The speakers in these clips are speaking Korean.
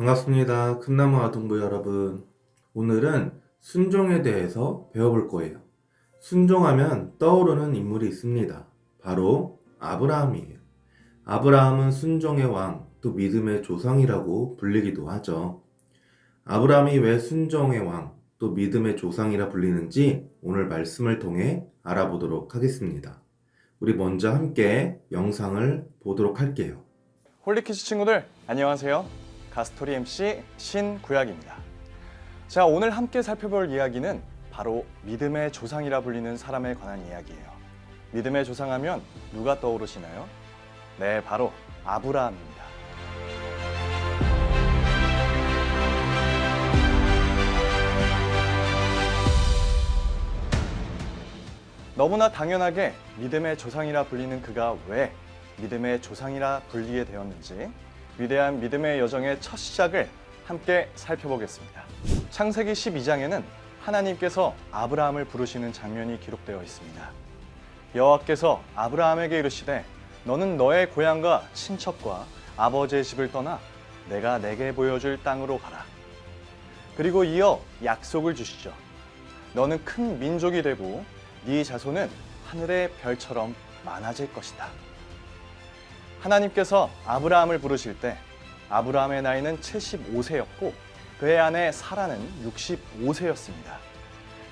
반갑습니다. 큰나무 아동부 여러분. 오늘은 순종에 대해서 배워볼 거예요. 순종하면 떠오르는 인물이 있습니다. 바로 아브라함이에요. 아브라함은 순종의 왕, 또 믿음의 조상이라고 불리기도 하죠. 아브라함이 왜 순종의 왕, 또 믿음의 조상이라 불리는지 오늘 말씀을 통해 알아보도록 하겠습니다. 우리 먼저 함께 영상을 보도록 할게요. 홀리키즈 친구들 안녕하세요. 가스토리 MC 신구약입니다. 자 오늘 함께 살펴볼 이야기는 바로 믿음의 조상이라 불리는 사람에 관한 이야기예요. 믿음의 조상하면 누가 떠오르시나요? 네 바로 아브라함입니다. 너무나 당연하게 믿음의 조상이라 불리는 그가 왜 믿음의 조상이라 불리게 되었는지 위대한 믿음의 여정의 첫 시작을 함께 살펴보겠습니다. 창세기 12장에는 하나님께서 아브라함을 부르시는 장면이 기록되어 있습니다. 여호와께서 아브라함에게 이르시되 너는 너의 고향과 친척과 아버지의 집을 떠나 내가 내게 보여줄 땅으로 가라. 그리고 이어 약속을 주시죠. 너는 큰 민족이 되고 네 자손은 하늘의 별처럼 많아질 것이다. 하나님께서 아브라함을 부르실 때 아브라함의 나이는 75세였고 그의 아내 사라는 65세였습니다.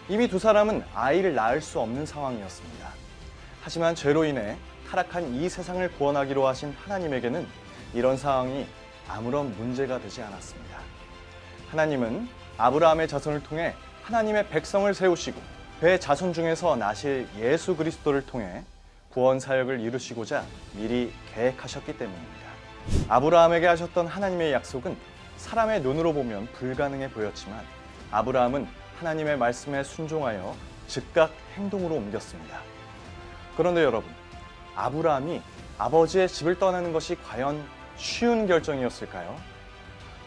이미 두 사람은 아이를 낳을 수 없는 상황이었습니다. 하지만 죄로 인해 타락한 이 세상을 구원하기로 하신 하나님에게는 이런 상황이 아무런 문제가 되지 않았습니다. 하나님은 아브라함의 자손을 통해 하나님의 백성을 세우시고 그의 자손 중에서 나실 예수 그리스도를 통해 구원 사역을 이루시고자 미리 계획하셨기 때문입니다. 아브라함에게 하셨던 하나님의 약속은 사람의 눈으로 보면 불가능해 보였지만 아브라함은 하나님의 말씀에 순종하여 즉각 행동으로 옮겼습니다. 그런데 여러분, 아브라함이 아버지의 집을 떠나는 것이 과연 쉬운 결정이었을까요?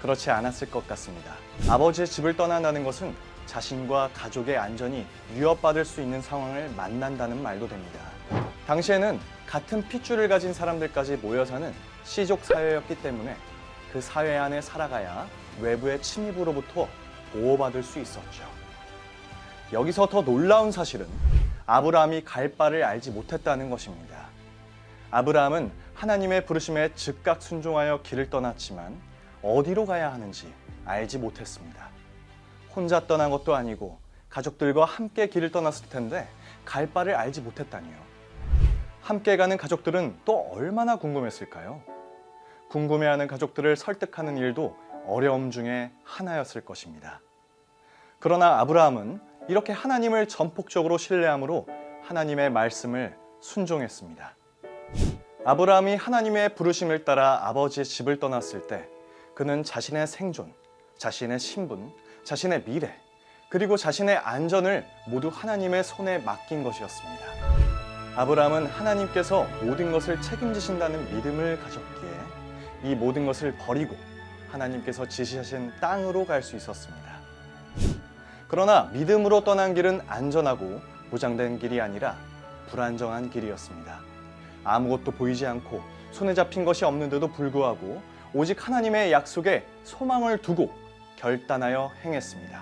그렇지 않았을 것 같습니다. 아버지의 집을 떠난다는 것은 자신과 가족의 안전이 위협받을 수 있는 상황을 만난다는 말도 됩니다. 당시에는 같은 핏줄을 가진 사람들까지 모여 사는 시족 사회였기 때문에 그 사회 안에 살아가야 외부의 침입으로부터 보호받을 수 있었죠. 여기서 더 놀라운 사실은 아브라함이 갈 바를 알지 못했다는 것입니다. 아브라함은 하나님의 부르심에 즉각 순종하여 길을 떠났지만 어디로 가야 하는지 알지 못했습니다. 혼자 떠난 것도 아니고 가족들과 함께 길을 떠났을 텐데 갈 바를 알지 못했다니요. 함께 가는 가족들은 또 얼마나 궁금했을까요? 궁금해하는 가족들을 설득하는 일도 어려움 중에 하나였을 것입니다. 그러나 아브라함은 이렇게 하나님을 전폭적으로 신뢰함으로 하나님의 말씀을 순종했습니다. 아브라함이 하나님의 부르심을 따라 아버지의 집을 떠났을 때 그는 자신의 생존, 자신의 신분, 자신의 미래, 그리고 자신의 안전을 모두 하나님의 손에 맡긴 것이었습니다. 아브라함은 하나님께서 모든 것을 책임지신다는 믿음을 가졌기에 이 모든 것을 버리고 하나님께서 지시하신 땅으로 갈 수 있었습니다. 그러나 믿음으로 떠난 길은 안전하고 보장된 길이 아니라 불안정한 길이었습니다. 아무것도 보이지 않고 손에 잡힌 것이 없는데도 불구하고 오직 하나님의 약속에 소망을 두고 결단하여 행했습니다.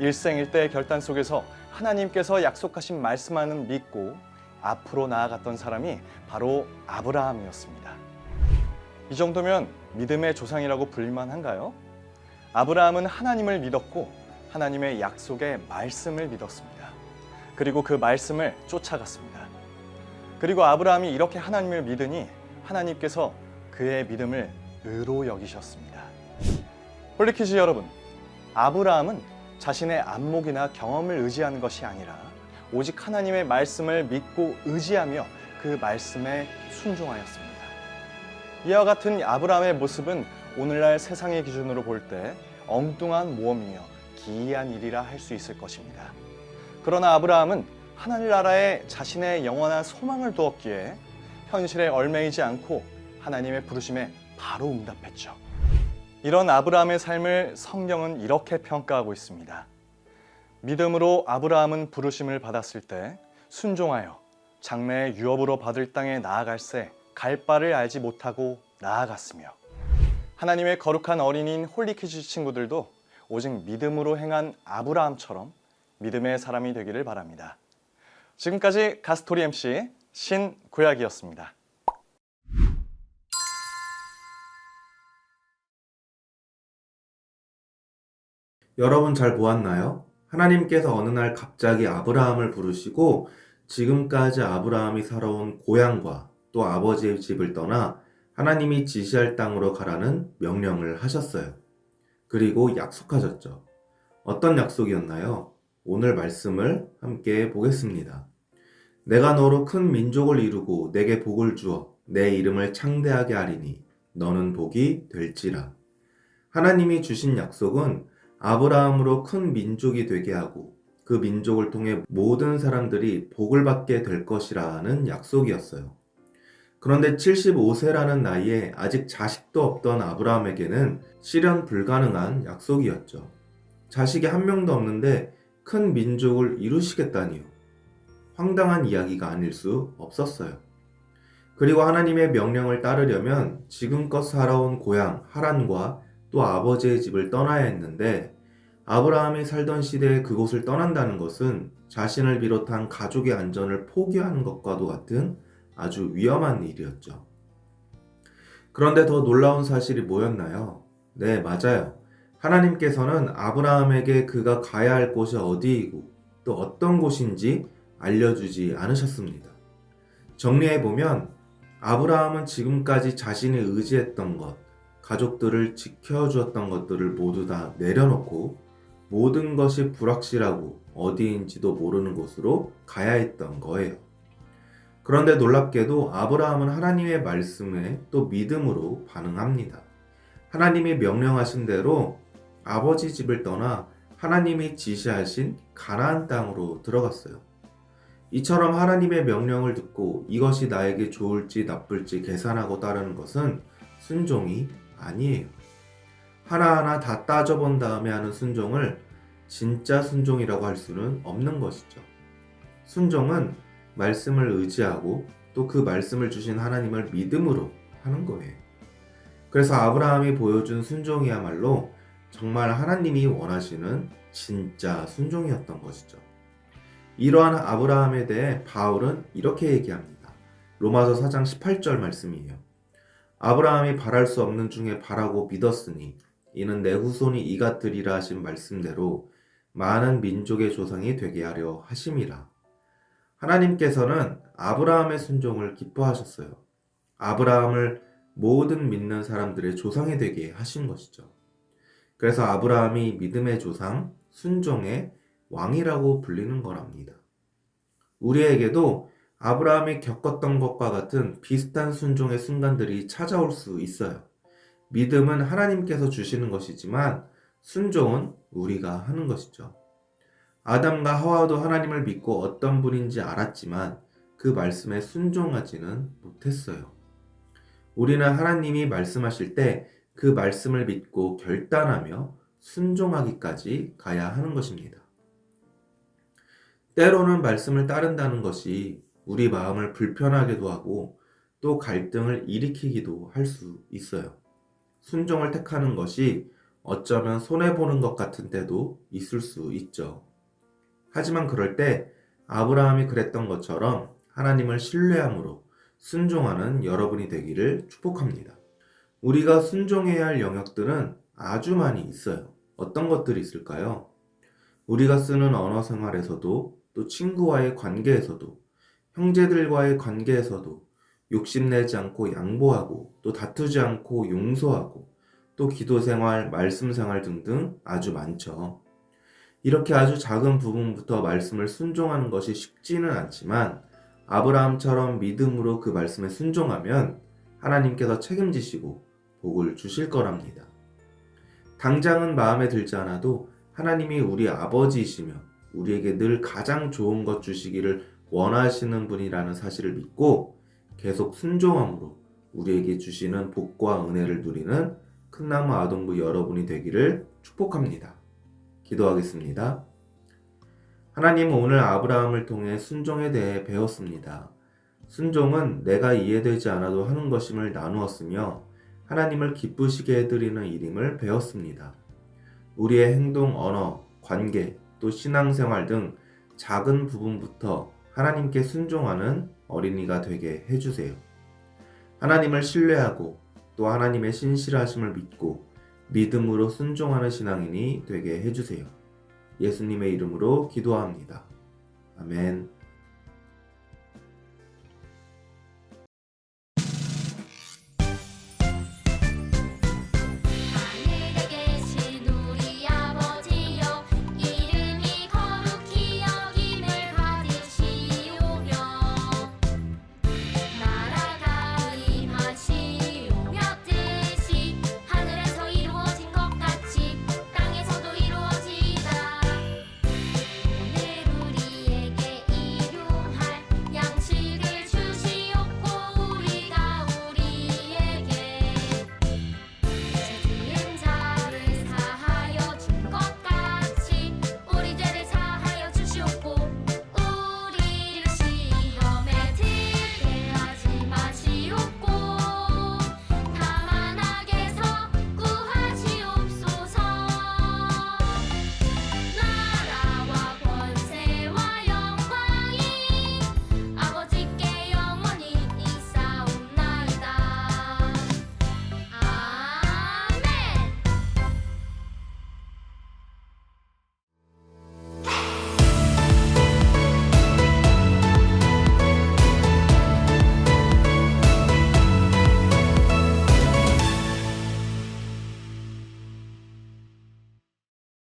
일생일대의 결단 속에서 하나님께서 약속하신 말씀만은 믿고 앞으로 나아갔던 사람이 바로 아브라함이었습니다. 이 정도면 믿음의 조상이라고 불릴만 한가요? 아브라함은 하나님을 믿었고 하나님의 약속의 말씀을 믿었습니다. 그리고 그 말씀을 쫓아갔습니다. 그리고 아브라함이 이렇게 하나님을 믿으니 하나님께서 그의 믿음을 의로 여기셨습니다. 홀리키즈 여러분, 아브라함은 자신의 안목이나 경험을 의지하는 것이 아니라 오직 하나님의 말씀을 믿고 의지하며 그 말씀에 순종하였습니다. 이와 같은 아브라함의 모습은 오늘날 세상의 기준으로 볼 때 엉뚱한 모험이며 기이한 일이라 할 수 있을 것입니다. 그러나 아브라함은 하늘나라에 자신의 영원한 소망을 두었기에 현실에 얼매이지 않고 하나님의 부르심에 바로 응답했죠. 이런 아브라함의 삶을 성경은 이렇게 평가하고 있습니다. 믿음으로 아브라함은 부르심을 받았을 때 순종하여 장래의 유업으로 받을 땅에 나아갈새 갈 바를 알지 못하고 나아갔으며 하나님의 거룩한 어린이인 홀리키즈 친구들도 오직 믿음으로 행한 아브라함처럼 믿음의 사람이 되기를 바랍니다. 지금까지 가스토리 MC 신구약이었습니다. 여러분 잘 보았나요? 하나님께서 어느 날 갑자기 아브라함을 부르시고 지금까지 아브라함이 살아온 고향과 또 아버지의 집을 떠나 하나님이 지시할 땅으로 가라는 명령을 하셨어요. 그리고 약속하셨죠. 어떤 약속이었나요? 오늘 말씀을 함께 보겠습니다. 내가 너로 큰 민족을 이루고 내게 복을 주어 내 이름을 창대하게 하리니 너는 복이 될지라. 하나님이 주신 약속은 아브라함으로 큰 민족이 되게 하고 그 민족을 통해 모든 사람들이 복을 받게 될 것이라는 약속이었어요. 그런데 75세라는 나이에 아직 자식도 없던 아브라함에게는 실현 불가능한 약속이었죠. 자식이 한 명도 없는데 큰 민족을 이루시겠다니요. 황당한 이야기가 아닐 수 없었어요. 그리고 하나님의 명령을 따르려면 지금껏 살아온 고향 하란과 또 아버지의 집을 떠나야 했는데 아브라함이 살던 시대에 그곳을 떠난다는 것은 자신을 비롯한 가족의 안전을 포기하는 것과도 같은 아주 위험한 일이었죠. 그런데 더 놀라운 사실이 뭐였나요? 네, 맞아요. 하나님께서는 아브라함에게 그가 가야 할 곳이 어디이고 또 어떤 곳인지 알려주지 않으셨습니다. 정리해보면 아브라함은 지금까지 자신이 의지했던 것, 가족들을 지켜주었던 것들을 모두 다 내려놓고 모든 것이 불확실하고 어디인지도 모르는 곳으로 가야 했던 거예요. 그런데 놀랍게도 아브라함은 하나님의 말씀에 또 믿음으로 반응합니다. 하나님이 명령하신 대로 아버지 집을 떠나 하나님이 지시하신 가나안 땅으로 들어갔어요. 이처럼 하나님의 명령을 듣고 이것이 나에게 좋을지 나쁠지 계산하고 따르는 것은 순종이 아니에요. 하나하나 다 따져본 다음에 하는 순종을 진짜 순종이라고 할 수는 없는 것이죠. 순종은 말씀을 의지하고 또 그 말씀을 주신 하나님을 믿음으로 하는 거예요. 그래서 아브라함이 보여준 순종이야말로 정말 하나님이 원하시는 진짜 순종이었던 것이죠. 이러한 아브라함에 대해 바울은 이렇게 얘기합니다. 로마서 4장 18절 말씀이에요. 아브라함이 바랄 수 없는 중에 바라고 믿었으니 이는 내 후손이 이 같으리라 하신 말씀대로 많은 민족의 조상이 되게 하려 하심이라. 하나님께서는 아브라함의 순종을 기뻐하셨어요. 아브라함을 모든 믿는 사람들의 조상이 되게 하신 것이죠. 그래서 아브라함이 믿음의 조상, 순종의 왕이라고 불리는 거랍니다. 우리에게도 아브라함이 겪었던 것과 같은 비슷한 순종의 순간들이 찾아올 수 있어요. 믿음은 하나님께서 주시는 것이지만 순종은 우리가 하는 것이죠. 아담과 하와도 하나님을 믿고 어떤 분인지 알았지만 그 말씀에 순종하지는 못했어요. 우리는 하나님이 말씀하실 때 그 말씀을 믿고 결단하며 순종하기까지 가야 하는 것입니다. 때로는 말씀을 따른다는 것이 우리 마음을 불편하게도 하고 또 갈등을 일으키기도 할 수 있어요. 순종을 택하는 것이 어쩌면 손해보는 것 같은 때도 있을 수 있죠. 하지만 그럴 때 아브라함이 그랬던 것처럼 하나님을 신뢰함으로 순종하는 여러분이 되기를 축복합니다. 우리가 순종해야 할 영역들은 아주 많이 있어요. 어떤 것들이 있을까요? 우리가 쓰는 언어 생활에서도 또 친구와의 관계에서도 형제들과의 관계에서도 욕심내지 않고 양보하고 또 다투지 않고 용서하고 또 기도 생활, 말씀 생활 등등 아주 많죠. 이렇게 아주 작은 부분부터 말씀을 순종하는 것이 쉽지는 않지만 아브라함처럼 믿음으로 그 말씀에 순종하면 하나님께서 책임지시고 복을 주실 거랍니다. 당장은 마음에 들지 않아도 하나님이 우리 아버지이시며 우리에게 늘 가장 좋은 것 주시기를 원하시는 분이라는 사실을 믿고 계속 순종함으로 우리에게 주시는 복과 은혜를 누리는 큰나무 아동부 여러분이 되기를 축복합니다. 기도하겠습니다. 하나님 오늘 아브라함을 통해 순종에 대해 배웠습니다. 순종은 내가 이해되지 않아도 하는 것임을 나누었으며 하나님을 기쁘시게 해드리는 일임을 배웠습니다. 우리의 행동, 언어, 관계, 또 신앙생활 등 작은 부분부터 하나님께 순종하는 어린이가 되게 해주세요. 하나님을 신뢰하고 또 하나님의 신실하심을 믿고 믿음으로 순종하는 신앙인이 되게 해주세요. 예수님의 이름으로 기도합니다. 아멘.